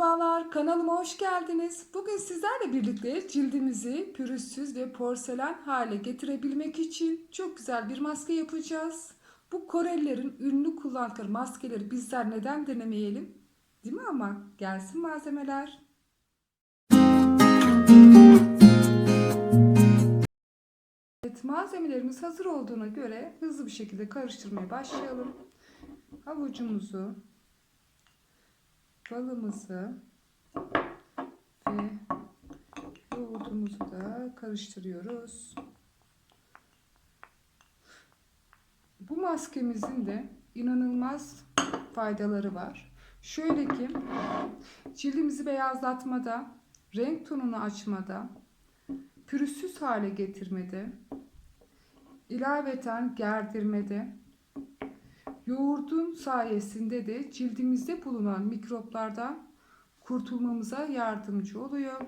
Merhabalar, kanalıma hoş geldiniz. Bugün sizlerle birlikte cildimizi pürüzsüz ve porselen hale getirebilmek için çok güzel bir maske yapacağız. Bu Korelilerin ünlü kullandıkları maskeleri bizler neden denemeyelim? Değil mi ama? Gelsin malzemeler. Evet, malzemelerimiz hazır olduğuna göre hızlı bir şekilde karıştırmaya başlayalım. Havucumuzu, balımızı ve yoğurdumuzu da karıştırıyoruz. Bu maskemizin de inanılmaz faydaları var. Şöyle ki cildimizi beyazlatmada, renk tonunu açmada, pürüzsüz hale getirmede, ilaveten gerdirmede, Yoğurdun sayesinde de cildimizde bulunan mikroplardan kurtulmamıza yardımcı oluyor.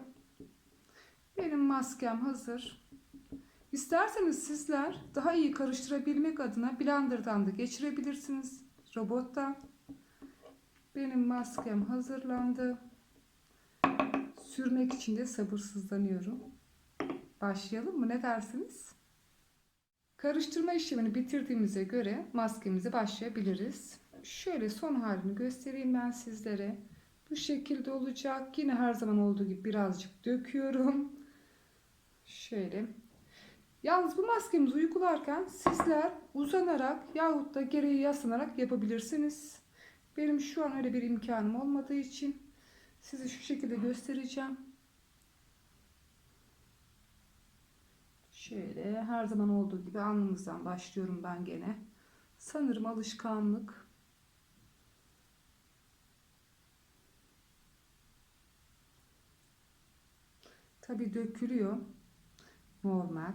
Benim maskem hazır. İsterseniz sizler daha iyi karıştırabilmek adına blenderdan da geçirebilirsiniz. Robottan. Benim maskem hazırlandı. Sürmek için de sabırsızlanıyorum. Başlayalım mı? Ne dersiniz? Karıştırma işlemini bitirdiğimize göre maskemize başlayabiliriz. Şöyle son halini göstereyim ben sizlere. Bu şekilde olacak. Yine her zaman olduğu gibi birazcık döküyorum. Şöyle. Yalnız bu maskemizi uygularken sizler uzanarak yahut da gereği yaslanarak yapabilirsiniz. Benim şu an öyle bir imkanım olmadığı için size şu şekilde göstereceğim. Şöyle her zaman olduğu gibi alnımızdan başlıyorum ben gene. Sanırım alışkanlık. Tabi dökülüyor. Normal.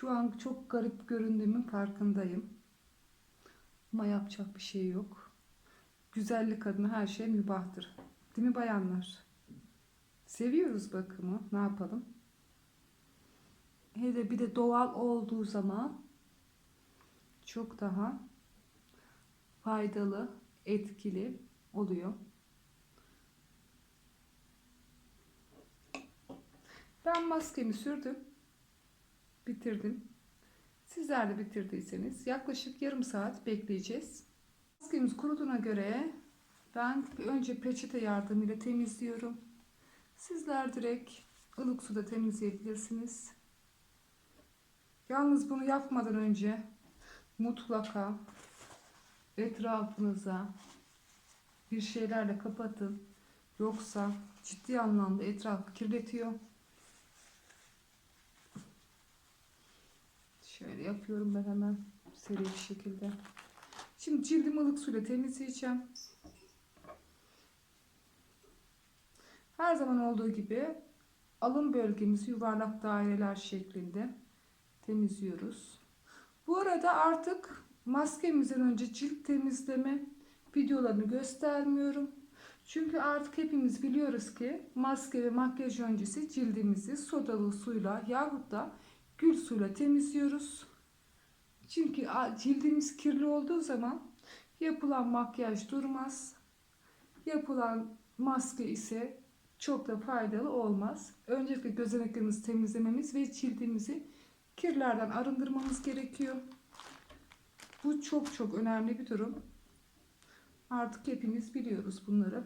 Şu an çok garip göründüğümün farkındayım. Ama yapacak bir şey yok. Güzellik adına her şey mübahtır. Değil mi bayanlar? Seviyoruz bakımı. Ne yapalım? Hele bir de doğal olduğu zaman çok daha faydalı, etkili oluyor. Ben maskemi sürdüm bitirdim. Sizler de bitirdiyseniz yaklaşık yarım saat bekleyeceğiz. Maskemiz kuruduğuna göre ben önce peçete yardımıyla temizliyorum. Sizler direkt ılık suda temizleyebilirsiniz. Yalnız bunu yapmadan önce mutlaka etrafınıza bir şeylerle kapatın. Yoksa ciddi anlamda etrafı kirletiyor. Şöyle yapıyorum ben hemen seri bir şekilde. Şimdi cildimi ılık suyla temizleyeceğim. Her zaman olduğu gibi alın bölgemizi yuvarlak daireler şeklinde temizliyoruz. Bu arada artık maskemizden önce cilt temizleme videolarını göstermiyorum. Çünkü artık hepimiz biliyoruz ki maske ve makyaj öncesi cildimizi sodalı suyla yahut da gül suyla temizliyoruz. Çünkü cildimiz kirli olduğu zaman yapılan makyaj durmaz. Yapılan maske ise çok da faydalı olmaz. Öncelikle gözeneklerimizi temizlememiz ve cildimizi kirlerden arındırmamız gerekiyor. Bu çok çok önemli bir durum. Artık hepimiz biliyoruz bunları.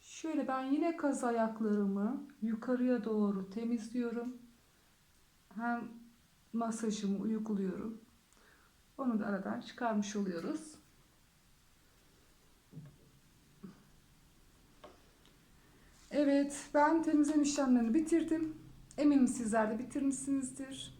Şöyle ben yine kaz ayaklarımı yukarıya doğru temizliyorum hem masajımı uyguluyorum. Onu da aradan çıkarmış oluyoruz. Evet, ben temizleme işlemlerini bitirdim. Eminim sizler de bitirmişsinizdir.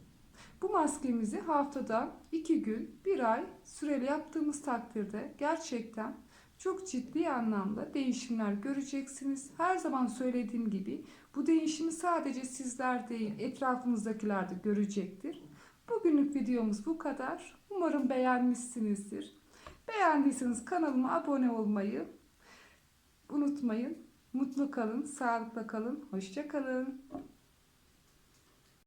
Bu maskemizi haftada 2 gün, 1 ay süreli yaptığımız takdirde gerçekten çok ciddi anlamda değişimler göreceksiniz. Her zaman söylediğim gibi bu değişimi sadece sizler değil etrafınızdakiler de görecektir. Bugünlük videomuz bu kadar. Umarım beğenmişsinizdir. Beğendiyseniz kanalıma abone olmayı unutmayın. Mutlu kalın, sağlıkla kalın, hoşça kalın.